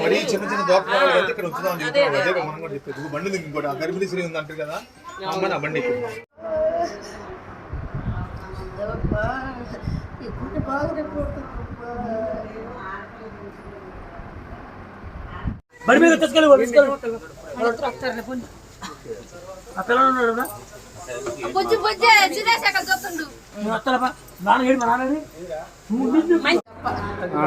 మరీ చిన్న చిన్న దోపకాలు అయితే ఇక్కడ ఉంచుదాం చెప్తున్నాం అదే మనం కూడా చెప్పేది. బండి ఉంది ఇంకోటి. ఆ గర్భిణీ స్త్రీ ఉంది అంటారు కదా. అమ్మని ఆ బండి మీద తీసుకెళ్ళి తీసుకెళ్ళి. ఆ పిల్లలు ఉన్నాడు? బుజ్జి బుజ్జి చిరేసాక చూస్తుండు. వస్తానప్పా నాన్న ఏడు మా నాన్న ఏడి? నువ్వు నిన్ను- ఏమ్మా? అట్లే?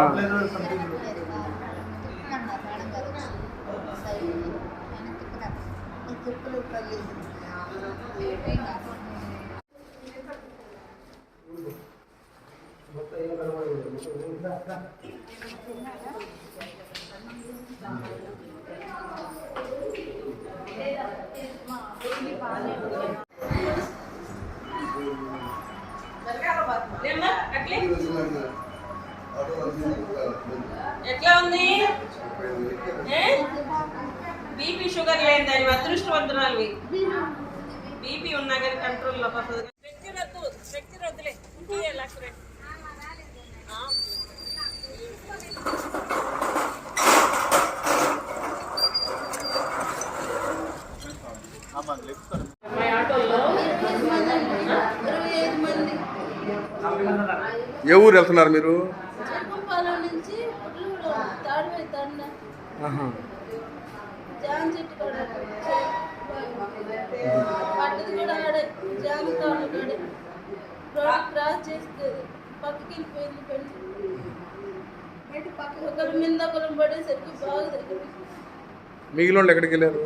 ఎట్లా ఉంది? ఏ? బీపీ షుగర్ లేని దాని అదృష్టవంతురాలు బీపీ ఉన్నా కానీ కంట్రోల్లో పడుతుంది శక్తి రద్దు శక్తి రద్దులే. ఇంటియే లక్ష రెండు. ఒకరు పడేసరికి బాగా తగ్గింది మిగిలిన వాళ్ళు ఎక్కడికి వెళ్ళారు?